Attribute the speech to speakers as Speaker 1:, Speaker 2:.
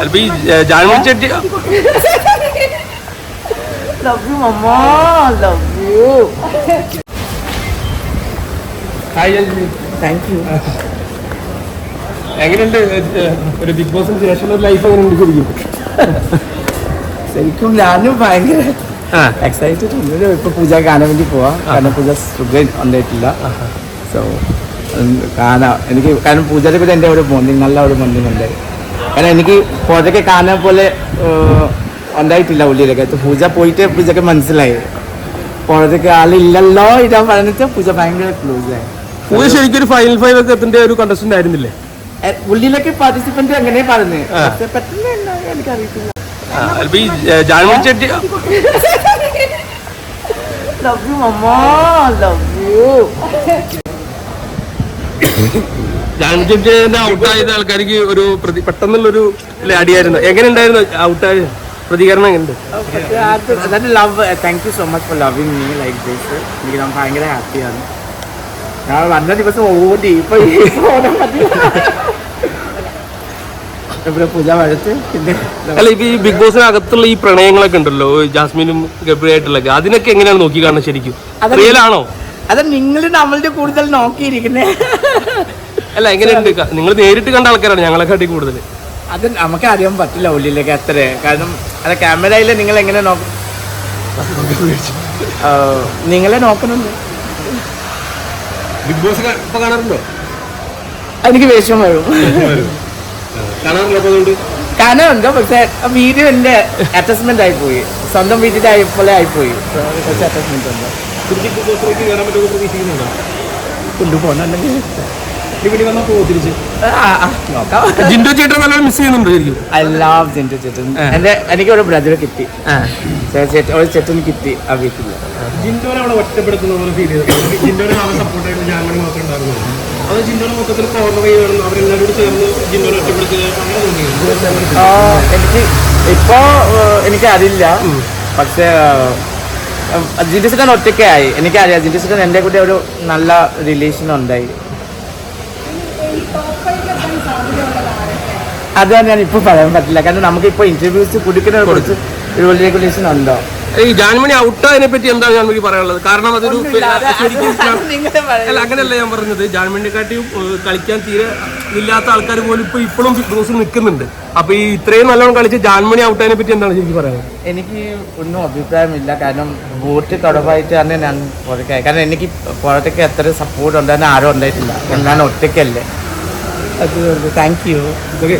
Speaker 1: അല്പം ഈ ജാൻമണി Chetty
Speaker 2: love you mamma. Love you thank you
Speaker 1: എങ്ങനെയുണ്ട് ഏഹ്, ഒരു ബിഗ് ബോസിന് ലൈഫ് എങ്ങനെയുണ്ട് ശരിക്കും?
Speaker 2: ശരിക്കും ഞാനും ഭയങ്കര
Speaker 1: ആ.
Speaker 2: എക്സൈറ്റഡ് ഉണ്ട് ഇപ്പൊ പൂജ കാണാൻ വേണ്ടി പോവാം. കാരണം പൂജ സുഖം ഉണ്ടായിട്ടില്ല. സോ കാണാം. എനിക്ക് കാരണം പൂജയുടെ കൂടെ എന്റെ ഒരു മോന്തി നല്ല ഒരു മോന്തി ഉണ്ട്. കാരണം എനിക്ക് പൂജയ്ക്ക് കാണാൻ പോലെ ഉണ്ടായിട്ടില്ല ഉള്ളിലൊക്കെ. പൂജ പോയിട്ട് പൂജക്ക് മനസ്സിലായി. പുറത്തേക്ക് ആളില്ലല്ലോ ഇടാൻ പറഞ്ഞിട്ട് പൂജ ഭയങ്കര ക്ലോസ് ആയി.
Speaker 1: പൂജ ശരിക്കും ഒരു ഫൈനൽ ഫൈവ് ഒക്കെ എത്തിന്റെ ഒരു കണ്ടസ്റ്റന്റ് ആയിരുന്നില്ലേ
Speaker 2: ഉള്ളിലൊക്കെ പാർട്ടിസിപ്പന്റ് അങ്ങനെ പറഞ്ഞു പെട്ടെന്ന്
Speaker 1: Chetty
Speaker 2: love you mamma love you
Speaker 1: ഔട്ടായത് ആൾക്കാർക്ക് ഒരു പ്രതി പെട്ടെന്നുള്ളൊരു അടിയായിരുന്നു. എങ്ങനെ ഉണ്ടായിരുന്നു ഔട്ടായ പ്രതികരണം എങ്ങനെയുണ്ട്?
Speaker 2: Love thank you so much for loving me like this എനിക്ക് ഞാൻ ഭയങ്കര ഹാപ്പിയാണ് ഞാൻ വന്ന ദിവസം ഓടി ഇപ്പൊ
Speaker 1: അല്ല ഇപ്പൊ ഈ ബിഗ് ബോസിനകത്തുള്ള ഈ പ്രണയങ്ങളൊക്കെ ഉണ്ടല്ലോ ജാസ്മിനും ഗബ്രിയായിട്ടുള്ളൊക്കെ. അതിനൊക്കെ എങ്ങനെയാണ് നോക്കി കാണുന്നത് ശരിക്കും റിയൽ ആണോ?
Speaker 2: അത് നിങ്ങൾ നമ്മളുടെ കൂടുതൽ നോക്കിയിരിക്കുന്നേ.
Speaker 1: അല്ല എങ്ങനെയുണ്ട്? നിങ്ങൾ നേരിട്ട് കണ്ട ആൾക്കാരാണ് ഞങ്ങളെക്കാട്ടി കൂടുതൽ.
Speaker 2: അത് നമുക്ക് അറിയാൻ പറ്റില്ല ഉള്ളിലേക്ക് അത്ര കാരണം അത് ക്യാമറയിൽ നിങ്ങൾ എങ്ങനെ നോക്കും നിങ്ങളെ നോക്കുന്നുണ്ട്
Speaker 1: ബിഗ് ബോസ് ഇപ്പൊ കാണാറുണ്ടോ?
Speaker 2: എനിക്ക് വേഷം വരും. കാണാറുണ്ട് പക്ഷെ വീഡിയോ എന്റെ അറ്റാച്ച്മെന്റ് പോയി. സ്വന്തം വീട്ടിൽ ആയി പോലെ ആയിപ്പോയി കുറച്ച് അറ്റാച്ച്മെന്റ് ഉണ്ട്.
Speaker 1: തിരിച്ച് ബിഗ് ബോസിലേക്ക് കയറാൻ പറ്റുമോ പ്രതീക്ഷിക്കുന്നുണ്ടോ
Speaker 2: കൊണ്ടുപോകുന്നുണ്ടെങ്കിൽ
Speaker 1: ഇവിടെ വന്നാൽ പോകുമോ തിരിച്ച്?
Speaker 2: ആ, ആ, നോക്കാം.
Speaker 1: ജിൻഡോ ചേട്ടൻ നല്ല മിസ് ചെയ്യുന്നുണ്ട് ശരിക്കും
Speaker 2: ഐ ലവ് ചേട്ടൻ. എന്റെ എനിക്ക് ഒരു ബ്രദർ കിട്ടി ഒരു ചേട്ടൻ കിട്ടി ആ വീട്ടിൽ
Speaker 1: ജിൻഡോനെ അവിടെ ഒറ്റപ്പെടുത്തുന്ന പോലെ ഫീൽ ചെയ്തു. ജിൻഡോനെ നാളെ സപ്പോർട്ടായിട്ട് ജാൻമണി മാത്രമേ ഉണ്ടായിരുന്നുള്ളൂ. അത് ജിൻഡോനെ മൊത്തത്തിൽ കോർണർ ചെയ്യണം അവരെല്ലാവരും ചേർന്ന് ജിൻഡോനെ ഒറ്റപ്പെടുത്തുക അങ്ങനെ തോന്നിയിരുന്നു
Speaker 2: എനിക്ക് ഇപ്പോ ഏഹ്, എനിക്ക് അറിയില്ല പക്ഷേ ജിന്റു ചേട്ടൻ ഒറ്റയ്ക്കായി. എനിക്കറിയാം ജിൻഡി ചേട്ടൻ എന്റെ കൂടെ ഒരു നല്ല റിലേഷൻ ഉണ്ടായി. അതാണ് ഞാൻ ഇപ്പോൾ പറയാൻ പറ്റില്ല. കാരണം നമുക്ക് ഇപ്പൊ ഇന്റർവ്യൂസ് കൊടുക്കുന്ന കുറച്ച് റൂൾ റെഗുലേഷൻ ഉണ്ടോ?
Speaker 1: ഈ ജാൻമണി ഔട്ടായതിനെ പറ്റി എന്താണ് ജാൻമണിക്ക് പറയാനുള്ളത്? കാരണം അതൊരു ശരിക്കും അങ്ങനെയല്ല ഞാൻ പറഞ്ഞത്. ജാൻമണിയെക്കാട്ടിയും കളിക്കാൻ തീരെ ഇല്ലാത്ത ആൾക്കാർ പോലും ഇപ്പൊ ഇപ്പോഴും ബിഗ് ബോസിൽ നിൽക്കുന്നുണ്ട്. അപ്പൊ ഈ ഇത്രയും നല്ലോണം കളിച്ച് ജാൻമണി ഔട്ടതിനെ പറ്റി എന്താണ് ശരിക്കും പറയാനുള്ളത്?
Speaker 2: എനിക്ക് ഒന്നും അഭിപ്രായമില്ല. കാരണം വോട്ട് തന്നെ ഞാൻ പുറത്തേക്ക് കാരണം എനിക്ക് പുറത്തേക്ക് എത്ര സപ്പോർട്ട് ഉണ്ടായിരുന്നു ആരും ഉണ്ടായിട്ടില്ല ഞാൻ ഒറ്റയ്ക്കല്ലേ. Thank you
Speaker 1: okay